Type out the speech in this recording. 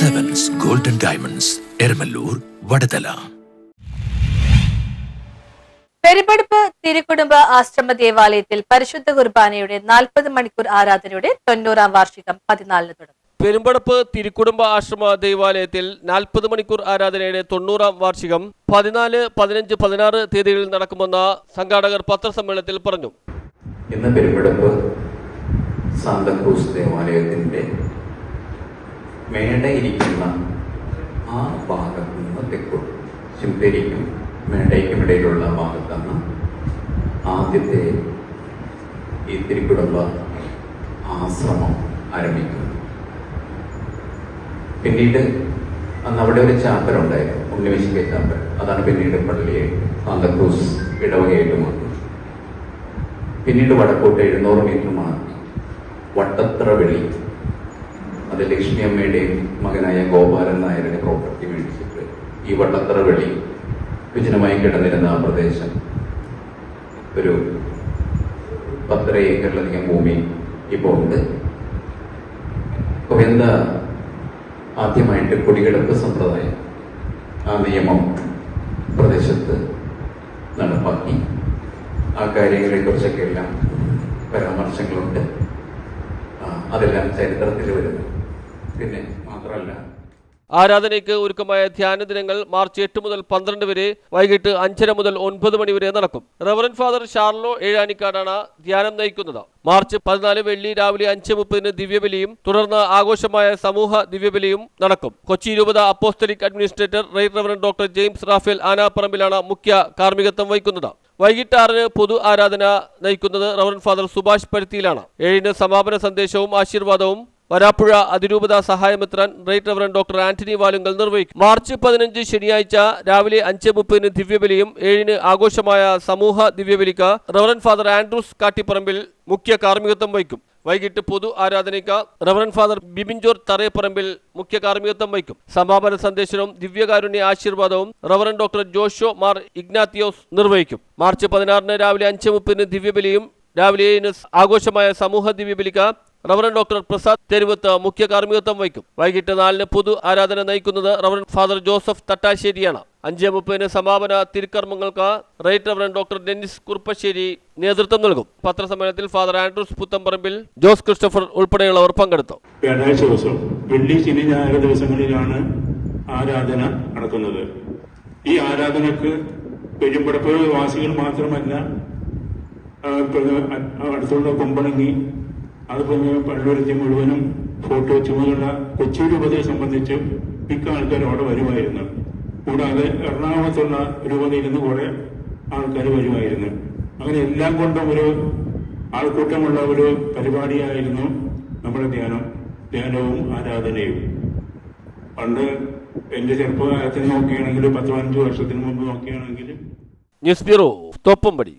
Diamonds Eramallur Vadathala പെരുപടുപ്പ് തിരുക്കുടുംബ ആശ്രമ ദേവാലയത്തിൽ പരിശുദ്ധ കുർബാനയുടെ നാൽപ്പത് മണിക്കൂർ ആരാധനയുടെ തൊണ്ണൂറാം വാർഷികം പതിനാലിന് തുടങ്ങും. പെരുമ്പടപ്പ് തിരുക്കുടുംബ ആശ്രമ ദേവാലയത്തിൽ നാൽപ്പത് മണിക്കൂർ ആരാധനയുടെ തൊണ്ണൂറാം വാർഷികം പതിനാല് പതിനഞ്ച് പതിനാറ് തീയതികളിൽ നടക്കുമെന്ന് സംഘാടകർ പത്രസമ്മേളനത്തിൽ പറഞ്ഞു. ഇന്ന് പെരുമ്പടപ്പ് സാന്തക്രൂസ് ദേവാലയത്തിന്റെ മേടയിരിക്കുന്ന ആ ഭാഗത്ത് നിന്ന് തെക്കോട്ട് ശിംപേരിക്കും മേടയ്ക്കും ഇടയിലുള്ള ഭാഗത്താണ് ആദ്യത്തെ ഈ തിരുക്കുടുംബ ആശ്രമം ആരംഭിക്കുന്നത്. പിന്നീട് അന്ന് അവിടെ ഒരു ചാപ്പൽ ഉണ്ടായിരുന്നു ഉണ്ണിവിശിക ചാപ്പൽ അതാണ് പിന്നീട് പള്ളിയെ സാന്തക്രൂസ് ഇടവകയായിട്ട് മാറി പിന്നീട് വടക്കോട്ട് എഴുന്നൂറ് മീറ്റർ മാറി വട്ടത്ര വെളി അത് ലക്ഷ്മി അമ്മയുടെയും മകനായ ഗോപാലൻ നായരുടെ പ്രോപ്പർട്ടി മേടിച്ചിട്ട് ഈ വട്ടത്തറ വെളി വിജനമായി കിടന്നിരുന്ന ആ പ്രദേശം ഒരു പത്തര ഏക്കറിലധികം ഭൂമി ഇപ്പോൾ ഉണ്ട്. എന്താ ആദ്യമായിട്ട് കുടികിടപ്പ് സമ്പ്രദായം ആ നിയമം പ്രദേശത്ത് നടപ്പാക്കി. ആ കാര്യങ്ങളെ കുറിച്ചൊക്കെ എല്ലാം പരാമർശങ്ങളുണ്ട് അതെല്ലാം ചരിത്രത്തിൽ വരുന്നു. പിന്നെ മാത്രമല്ല. ആരാധനയ്ക്ക് ഒരുക്കമായ ധ്യാന ദിനങ്ങൾ മാർച്ച് എട്ട് മുതൽ പന്ത്രണ്ട് വരെ വൈകിട്ട് അഞ്ചര മുതൽ ഒൻപത് മണി വരെ നടക്കും. റവറൻ ഫാദർ ഷാർലോ ഏഴാനിക്കാടാണ് ധ്യാനം നയിക്കുന്നത്. മാർച്ച് പതിനാല് വെള്ളി രാവിലെ അഞ്ച് മുപ്പതിന് ദിവ്യബലിയും തുടർന്ന് ആഘോഷമായ സമൂഹ ദിവ്യബലിയും നടക്കും. കൊച്ചി രൂപത apostolic administrator right reverend doctor James Raphael ആനാപ്പറമ്പിലാണ് മുഖ്യ കാർമ്മികത്വം വഹിക്കുന്നത്. വൈകിട്ട് ആറിന് പൊതു ആരാധന നയിക്കുന്നത് റവറൻ ഫാദർ സുഭാഷ് പരുത്തിയിലാണ് ഏഴിന് സമാപന സന്ദേശവും ആശീർവാദവും വരാപ്പുഴ അതിരൂപത സഹായമെത്രാൻ right reverend doctor Antony Valungal നിർവഹിക്കും. മാർച്ച് പതിനഞ്ച് ശനിയാഴ്ച രാവിലെ അഞ്ച് മുപ്പതിന് ദിവ്യബലിയും ഏഴിന് ആഘോഷമായ സമൂഹ ദിവ്യബലിക്ക് റവറൻ ഫാദർ ആൻഡ്രൂസ് കാട്ടിപ്പറമ്പിൽ മുഖ്യ കാർമ്മികത്വം വഹിക്കും. വൈകിട്ട് പൊതു ആരാധനയ്ക്ക് റവറൻ ഫാദർ ബിബിൻജോർ തറയപ്പറമ്പിൽ മുഖ്യ കാർമ്മികത്വം വഹിക്കും. സമാപന സന്ദേശവും ദിവ്യകാരുണ്യ ആശീർവാദവും റവറൻ ഡോക്ടർ ജോഷോ മാർ ഇഗ്നാത്തിയോസ് നിർവഹിക്കും. മാർച്ച് പതിനാറിന് രാവിലെ അഞ്ച് മുപ്പതിന് ദിവ്യബലിയും രാവിലെ ഏഴിന് ആഘോഷമായ സമൂഹ ദിവ്യബലിക്ക് റവറൻ ഡോക്ടർ പ്രസാദ് തെരുവത്ത് മുഖ്യ കാർമ്മികത്വം വഹിക്കും. വൈകിട്ട് നാലിന് പൊതു ആരാധന നയിക്കുന്നത് റവറൻ ഫാദർ ജോസഫ് തട്ടാശ്ശേരിയാണ്. അഞ്ച് മുപ്പതിന് സമാപന തിരുക്കർമ്മങ്ങൾക്ക് right reverend doctor Dennis Kuruppassery നേതൃത്വം നൽകും. പത്രസമ്മേളനത്തിൽ father Andrews Puthamparambil Jose Christopher ഉൾപ്പെടെയുള്ളവർ പങ്കെടുത്തു. വ്യാഴാഴ്ച വെള്ളി ശനി ഞായർ ദിവസങ്ങളിലാണ് ആരാധന നടക്കുന്നത്. ഈ ആരാധനക്ക് പെരുമ്പടപ്പ് വാസികൾ മാത്രമല്ല അടുത്തുള്ള കുമ്പളങ്ങി അതുപോലെ പള്ളുരുത്തി മുഴുവനും ഫോട്ടോ ചുമതല കൊച്ചി രൂപതയെ സംബന്ധിച്ച് മിക്ക ആൾക്കാർ അവിടെ വരുമായിരുന്നു. കൂടാതെ എറണാകുളത്തുള്ള രൂപതയിൽ നിന്ന് കുറെ ആൾക്കാർ വരുമായിരുന്നു. അങ്ങനെ എല്ലാം കൊണ്ടും ഒരു ആൾക്കൂട്ടമുള്ള ഒരു പരിപാടിയായിരുന്നു നമ്മുടെ ധ്യാനം ധ്യാനവും ആരാധനയും. പണ്ട് എന്റെ ചെറുപ്പകാലത്തിൽ നോക്കുകയാണെങ്കിൽ പത്ത് പതിനഞ്ച് വർഷത്തിന് മുമ്പ് നോക്കുകയാണെങ്കിൽ ന്യൂസ് ബ്യൂറോ തോപ്പമ്പടി.